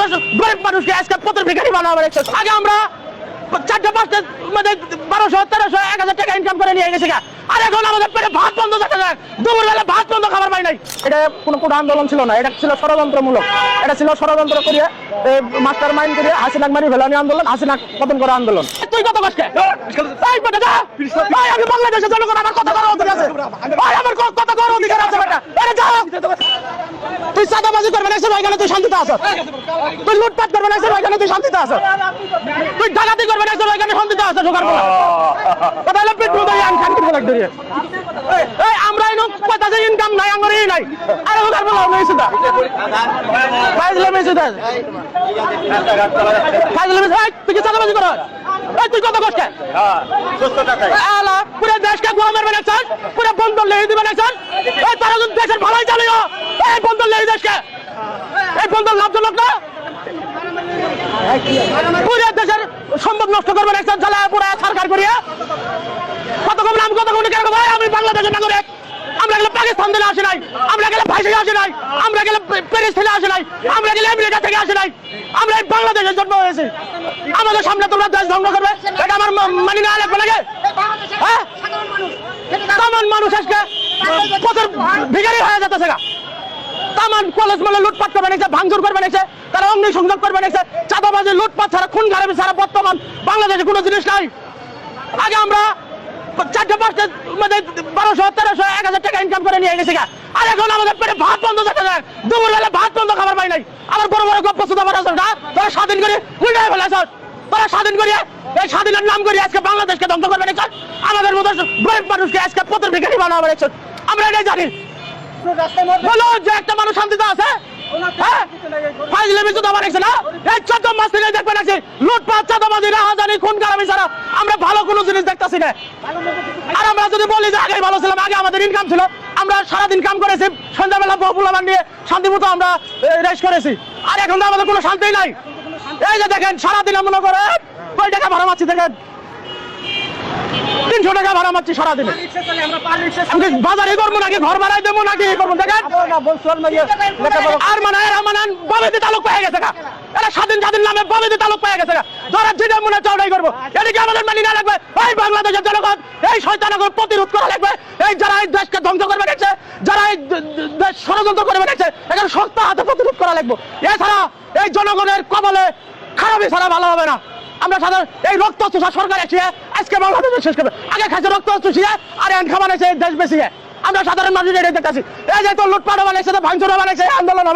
না গরিব মানুষকে আজকে পত্র ভিখারি বানাবে আগে আমরা চারটে, পাঁচটা মানে বারোশো, তেরোশো, এক হাজার টাকা ইনকাম করে নিয়ে গেছে আর এখন আমাদের পেটে ভাত বন্ধ থাকে না। দুপুর বেলা ভাত বন্ধ খাবার পাই নাই। এটা কোনো কোনো আন্দোলন ছিল না, এটা ছিল ষড়যন্ত্রমূলক। এটা ছিল ষড়যন্ত্র করিয়ে মাস্টার মাইন্ড করিয়ে হাসিনা মারি ভেলানি আন্দোলন হাসিনা পতন করা আন্দোলন। তুই কত কষ্টে? আমি বাংলাদেশের জনগণ, আমার কথা করার অধিকার আছে। আমার কথা করার অধিকার আছে, বেটা। আরে যা! তুই সাদাবাজি করবে না সে ভাইখানে তুই শান্তিতে আছো। তুই লুটপাট করবে না সে ভাইখানে তুই শান্তিতে আছো। তুই ডাকাতি করবে না সে ভাইখানে শান্তিতে আছো ঢোকার পর কথা হলো পেট্রোল খান এই আমরা এনো কথা যে ইনকাম নাই এই নাই। আরে ঢোকার বলা আমি সুদা। ফাইজলে মে সুদা। ফাইজলে মে এই তুই কি চাঁদাবাজি করো এই তুই কত কষ্ট আলা পুরো দেশকে গোয়া মারবে না স্যার পুরো বন্ধ লেগে দিবে না স্যার এই তারা যদি দেশের ভালোই চালিও এই বন্ধ লেগে দেশকে। এই বন্ধ লাভজনক না? পুরো দেশের সম্পদ নষ্ট করবে না স্যার জ্বালা পুরো সরকার করিয়া। কত কম নাম কম কেন ভাই, আমি বাংলাদেশের নাগরিক। আমরা গেলে পাকিস্তান থেকে আসে নাই, আমরা গেলে ভাইসে আসে নাই, আমরা গেলে প্যারিস থেকে আসে নাই, আমরা গেলে আমেরিকা থেকে আসে নাই, আমরা বাংলাদেশের জন্ম হয়েছি। আমাদের সামনে তোমরা দেশ ধ্বংস করবে, এটা আমার মানি না লাগবে লাগে হ্যাঁ? তামান মানুষ আজকে প্রচুর ভিখারি হয়ে যেতেছে গা তামান কলেজ মলে লুটপাট করবে নিছে ভাঙচুর করবে নিছে তারা অগ্নি সংযোগ করবে নিছে চাঁদাবাজি, লুটপাট ছাড়া, খুন খারাপি ছাড়া বর্তমান বাংলাদেশে কোনো জিনিস নাই। আগে আমরা চারটে পাঁচটা মানে বারোশো তেরোশো এক হাজার টাকা ইনকাম করে নিয়ে গেছি। আর এখন আমাদের পেটে ভাত বন্ধ থাকে না। দুপুর বেলা ভাত বন্ধ খাবার পাই নাই। আমার বড় বড় গপ্প সুদা মারা না। তোরা স্বাধীন করে উল্টাই ফেলে তোরা স্বাধীন করে এই স্বাধীনের নাম করে আজকে বাংলাদেশকে ধ্বংস করবে না আমাদের মতো গরিব মানুষকে আজকে পত্র ভিখারি বানাবে আমরা এটাই জানি। বলো যে একটা মানুষ শান্তিতে আছে? আমরা না। আর আমরা যদি বলি যে আগে ভালো ছিলাম, আগে আমাদের ইনকাম ছিল, আমরা সারাদিন কাম করেছি, সন্ধ্যাবেলা বহুপুলা নিয়ে শান্তি মতো আমরা রেস্ট করেছি। আর এখন তো আমাদের কোনো শান্তি নাই। এই যে দেখেন, সারাদিন মনে করে, কয় টাকা ভাড়া মারছি দেখেন? তিনশো টাকা ভাড়া মারছি সারাদিনে। আমি কি বাজারে করব নাকি? ঘর ভাড়াই দেবো নাকি? করব, দেখেন? আর মানে এরা মানে বাবেদি তালুক পেয়ে গেছে গা। এরা স্বাধীন স্বাধীন নামে বাবেদি তালুক পেয়ে গেছে গা। যারা যেটা মনে চড়াই করব। এদিকে আমাদের মানি না লাগবে। এই বাংলাদেশের জনগণ, এই শয়তানগর প্রতিরোধ করা লাগবে। এই যারা এই দেশকে ধ্বংস করবে দেখছে যারা এই দেশ ষড়যন্ত্র করবে দেখছে এখানে শক্ত হাতে প্রতিরোধ করা লাগবে। এছাড়া এই জনগণের কবলে খারাপই ছাড়া ভালো হবে না। আমরা সাধারণ এই রক্ত চুষা সরকার এসে আজকে শেষ করবে। আগে রক্ত চুষিয়ে আর খাবার এসে দেশ আমরা সাধারণ মানুষ দেখতেছি এই যে তো ভাঙচুরও বানাইছে আন্দোলন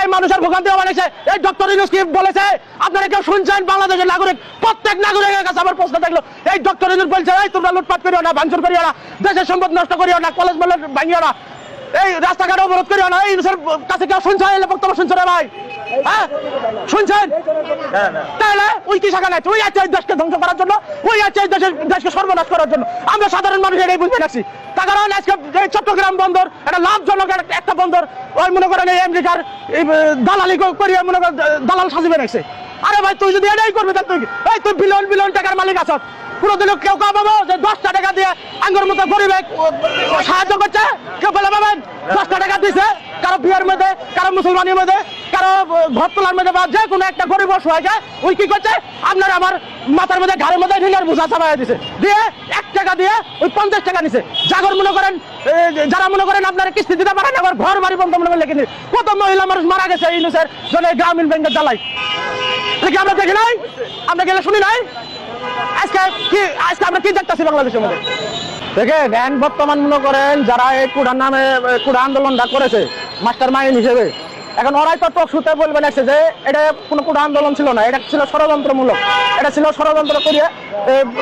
এই মানুষের বানাইছে, এই ডক্টর ইউনুস কি বলেছে? আপনারা কেউ শুনছেন? বাংলাদেশের নাগরিক, প্রত্যেক নাগরিকের কাছে আমার প্রশ্ন থাকল। এই ডক্টর ইউনুস বলছে, এই, তোমরা লুটপাট করিও না, ভাঙচুর করিও না, দেশের সম্পদ নষ্ট করিও না, কলেজ বলে ভাঙিও না, এই রাস্তাঘাট অবরোধ করিও না, এই কাছে কেউ শুনছে? বক্তব্য শুনছে রে ভাই। হ্যাঁ? শুনছেন? তাহলে ওই কি শাখা নাই ওই আছে দেশকে ধ্বংস করার জন্য ওই আছে দেশের দেশকে সর্বনাশ করার জন্য। আমরা সাধারণ মানুষ এটাই বুঝতে রাখছি তার কারণ আজকে চট্টগ্রাম বন্দর একটা লাভজনক একটা- বন্দর ওই মনে করেন এই আমেরিকার দালালি মনে করেন দালাল সাজিবে রাখছে আরে ভাই তুই যদি এটাই করবি তাহলে তুই? এই তুই বিলিয়ন বিলিয়ন টাকার মালিক আছ পুরো দিন কেউ কেউ পাবো যে দশটা টাকা দিয়ে আঙ্গুর মতো গরিবে সাহায্য করছে কেউ বলে পাবেন। দশটা টাকা দিছে কারও বিয়ের মধ্যে কারও মুসলমানের মধ্যে। কারও ঘর তোলার মধ্যে কোনো একটা গরিব যায়, ওই কি করছে? আপনার আমার মাথার মধ্যে, ঘাড়ের মধ্যে ঋণের বোঝা দিছে। দিয়ে এক টাকা দিয়ে ওই পঞ্চাশ টাকা নিছে। জাগর মনে করেন যারা মনে করেন আপনারা কিস্তি দিতে পারেন, আবার ঘর বাড়ি বন্ধ মনে কত মহিলা মানুষ মারা গেছে জন্য গ্রামীণ ব্যাংকের জ্বালাই কি আমরা দেখি নাই? আমরা গেলে শুনি নাই? আজকে কি, আজকে আমরা কি দেখতেছি বাংলাদেশের মধ্যে? দেখে জ্ঞান বর্তমান মনে করেন যারা এই কুড়ার নামে কুড়া আন্দোলনটা করেছে মাস্টার মাইন্ড হিসেবে এখন ওরাই তো টক শুতে বলবেন আছে যে এটা কোনো কোনো আন্দোলন ছিল না, এটা ছিল ষড়যন্ত্রমূলক। এটা ছিল ষড়যন্ত্র করিয়ে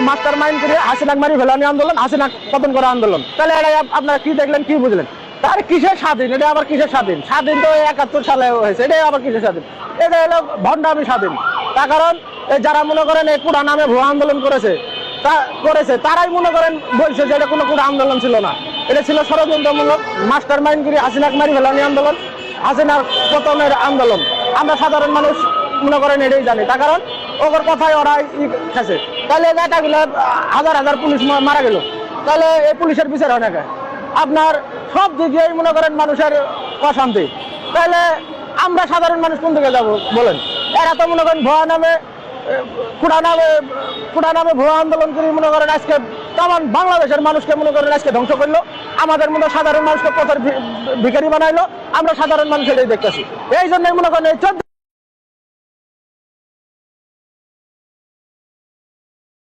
মাস্টার মাইন্ড করিয়ে হাসিনাক মারি ভেলানি আন্দোলন হাসিনা পতন করা আন্দোলন। তাহলে এটা আপ- আপনারা কি দেখলেন, কি বুঝলেন? তার কিসের স্বাধীন? এটা আবার কিসের স্বাধীন? স্বাধীন তো একাত্তর সালে হয়েছে, এটা আবার কিসের স্বাধীন? এটা হলো ভণ্ডামি স্বাধীন। তার কারণ যারা মনে করেন এই কুড়া নামে ভুয়া আন্দোলন করেছে, তা করেছে, তারাই মনে করেন বলছে যে এটা কোনো কুড়া আন্দোলন ছিল না। এটা ছিল ষড়যন্ত্রমূলক মাস্টার মাইন্ডগিরি হাসিনাক মারি ফেলানি আন্দোলন। হাসিনার পতনের আন্দোলন। আমরা সাধারণ মানুষ মনে করেন এটাই জানি। তার কারণ ওর কথাই ওরা ই খাচ্ছে তাহলে গাটাগুলো হাজার হাজার পুলিশ মারা গেল। তাহলে এই পুলিশের বিচার হয়? আপনার সব দিক দিয়েই মনে করেন মানুষের অশান্তি। তাহলে আমরা সাধারণ মানুষ কোন দিকে যাব, বলেন? এরা তো মনে করেন ভুয়া নামে কুড়া নামে কুড়া নামে ভুয়া আন্দোলন করে মনে করেন আজকে তেমন বাংলাদেশের মানুষকে মনে করেন আজকে ধ্বংস করল। আমাদের মনে সাধারণ মানুষকে পথের ভিখারি বানাইলো। আমরা সাধারণ মানুষ এটাই দেখতেছি। এই জন্যই মনে করেন এই